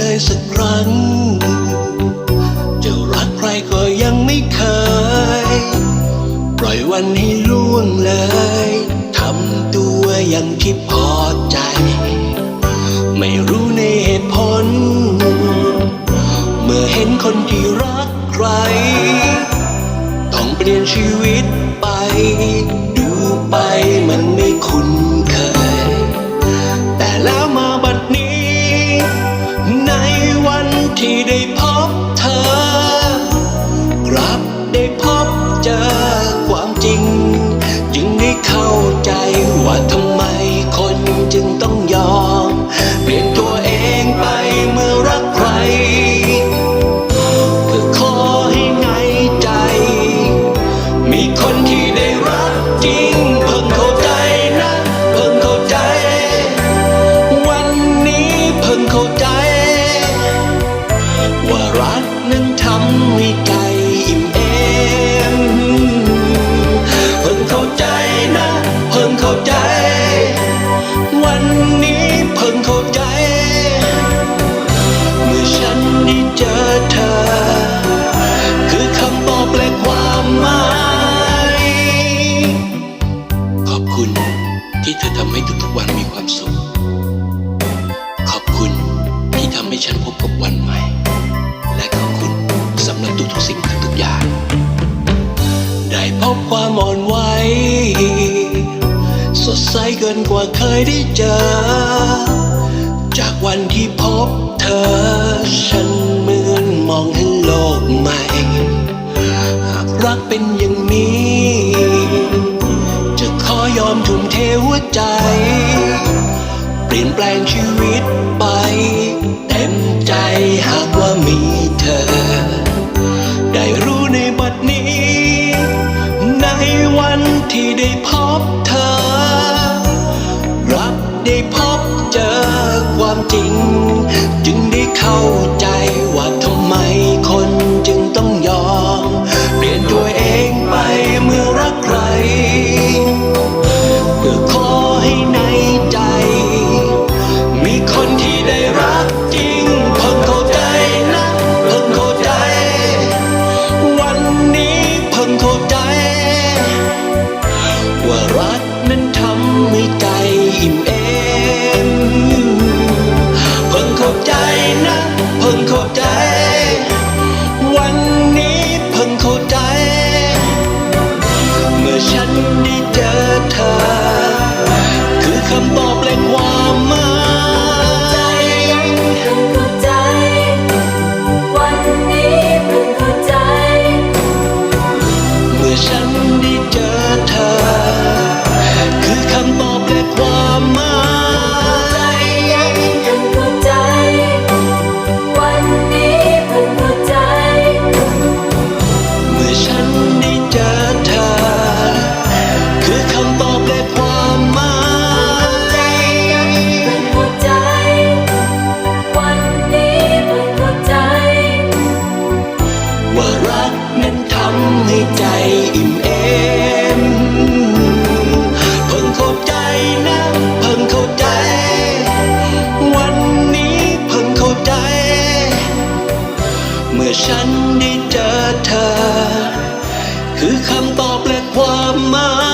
รั้ง จะรักใครก็ยังไม่เคย ปล่อยวันให้ล่วงเลย ทำตัวย่างที่พอใจ ไม่รู้ในเหตุผล เมื่อเห็นคนที่รักใคร ต้องเปลี่ยนชีวิตไป ดูไปมันไม่คุ้น ใจ ว่ารักนั้นทำให้ใจอิ่มเอมเพิ่งเข้าใจนะ เพิ่งเข้าใจ วันนี้เพิ่งเข้าใจ เมื่อฉันได้เจอเธอ คือคำตอบและความหมาย ขอบคุณที่เธอทำให้ทุกๆวันมีความสุข ที่ทำให้ฉันพบกับวันใหม่ และขอบคุณสำหรับทุกๆสิ่งทุกๆอย่าง ได้พบความอ่อนไหวสดใสเกินกว่าเคยได้เจอ จากวันที่พบเธอ ฉันเหมือนมองเห็นโลกใหม่ หากรักเป็นอย่างนี้ จะขอยอมทุ่มเทหัวใจ เปลี่ยนแปลงชีวิต วันที่ได้พบเธอ รักได้พบเจอความจริง จึงได้เข้าใจ เจอเธอ คือคำตอบและความหมาย